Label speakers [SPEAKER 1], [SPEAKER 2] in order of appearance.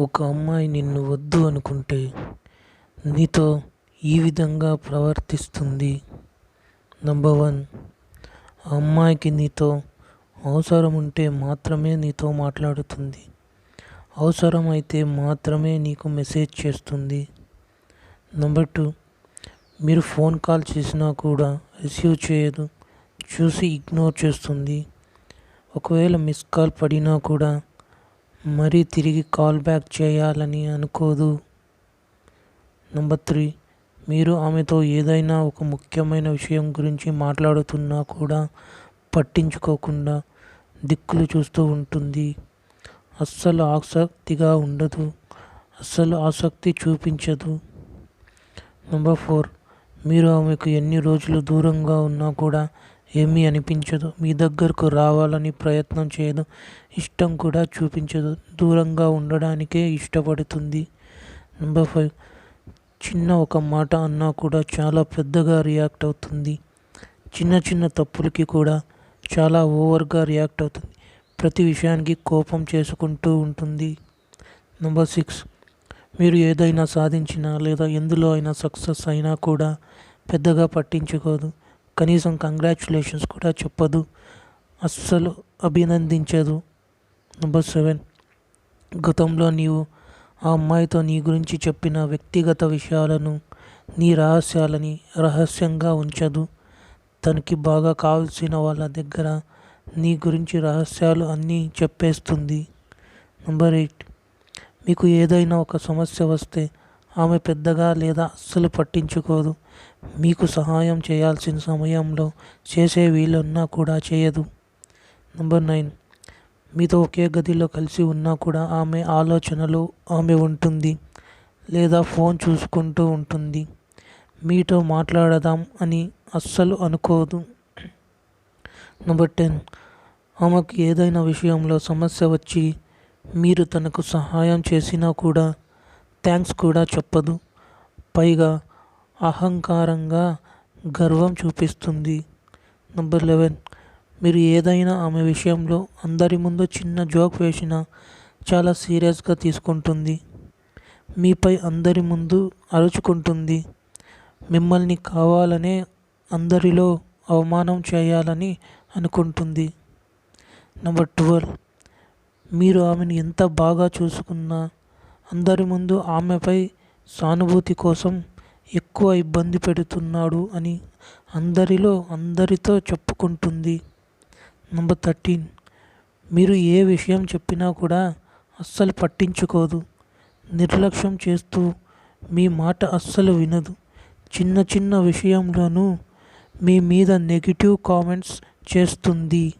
[SPEAKER 1] ఒక అమ్మాయి నిన్ను వద్దు అనుకుంటే నీతో ఈ విధంగా ప్రవర్తిస్తుంది. నంబర్ వన్ ఆ అమ్మాయికి నీతో అవసరం ఉంటే మాత్రమే నీతో మాట్లాడుతుంది. అవసరం అయితే మాత్రమే నీకు మెసేజ్ చేస్తుంది. నెంబర్ టూ మీరు ఫోన్ కాల్ చేసినా కూడా రిసీవ్ చేయదు చూసి ఇగ్నోర్ చేస్తుంది. ఒకవేళ మిస్ కాల్ పడినా కూడా మరీ తిరిగి కాల్ బ్యాక్ చేయాలని అనుకోదు. నెంబర్ త్రీ మీరు ఆమెతో ఏదైనా ఒక ముఖ్యమైన విషయం గురించి మాట్లాడుతున్నా కూడా పట్టించుకోకుండా దిక్కులు చూస్తూ ఉంటుంది. అస్సలు ఆసక్తిగా ఉండదు. అస్సలు ఆసక్తి చూపించదు. నెంబర్ ఫోర్ మీరు ఆమెకు ఎన్ని రోజులు దూరంగా ఉన్నా కూడా ఏమీ అనిపించదు. మీ దగ్గరకు రావాలని ప్రయత్నం చేయదు. ఇష్టం కూడా చూపించదు. దూరంగా ఉండడానికే ఇష్టపడుతుంది. Number five. చిన్న ఒక మాట అన్నా కూడా చాలా పెద్దగా రియాక్ట్ అవుతుంది. చిన్న చిన్న తప్పులకి కూడా చాలా ఓవర్గా రియాక్ట్ అవుతుంది. ప్రతి విషయానికి కోపం చేసుకుంటూ ఉంటుంది. Number six. మీరు ఏదైనా సాధించినా లేదా ఎందులో అయినా సక్సెస్ అయినా కూడా పెద్దగా పట్టించుకోదు. కనీసం కంగ్రాచులేషన్స్ కూడా చెప్పదు. అస్సలు అభినందించదు. నెంబర్ సెవెన్ గతంలో నీవు ఆ అమ్మాయితో నీ గురించి చెప్పిన వ్యక్తిగత విషయాలను నీ రహస్యాలని రహస్యంగా ఉంచదు. తనకి బాగా కావాల్సిన వాళ్ళ దగ్గర నీ గురించి రహస్యాలు అన్నీ చెప్పేస్తుంది. నెంబర్ ఎయిట్ మీకు ఏదైనా ఒక సమస్య వస్తే ఆమె పెద్దగా లేదా అస్సలు పట్టించుకోదు. మీకు సహాయం చేయాల్సిన సమయంలో చేసే వీలున్నా కూడా చేయదు. Number nine. మీతో ఒకే గదిలో కలిసి ఉన్నా కూడా ఆమె ఆలోచనలు ఆమె ఉంటుంది లేదా ఫోన్ చూసుకుంటూ ఉంటుంది. మీతో మాట్లాడదాం అని అస్సలు అనుకోదు. Number ten. ఆమెకు ఏదైనా విషయంలో సమస్య వచ్చి మీరు తనకు సహాయం చేసినా కూడా థ్యాంక్స్ కూడా చెప్పదు. పైగా అహంకారంగా గర్వం చూపిస్తుంది. Number eleven. మీరు ఏదైనా ఆమె విషయంలో అందరి ముందు చిన్న జోక్ వేసినా చాలా సీరియస్గా తీసుకుంటుంది. మీపై అందరి ముందు అరుచుకుంటుంది. మిమ్మల్ని కావాలనే అందరిలో అవమానం చేయాలని అనుకుంటుంది. Number twelve. మీరు ఆమెను ఎంత బాగా చూసుకున్నా అందరి ముందు ఆమెపై సానుభూతి కోసం ఎక్కువ ఇబ్బంది పెడుతున్నాడు అని అందరిలో అందరితో చెప్పుకుంటుంది. Number thirteen. మీరు ఏ విషయం చెప్పినా కూడా అస్సలు పట్టించుకోదు. నిర్లక్ష్యం చేస్తూ మీ మాట అస్సలు వినదు. చిన్న చిన్న విషయంలోనూ మీ మీద నెగిటివ్ కామెంట్స్ చేస్తుంది.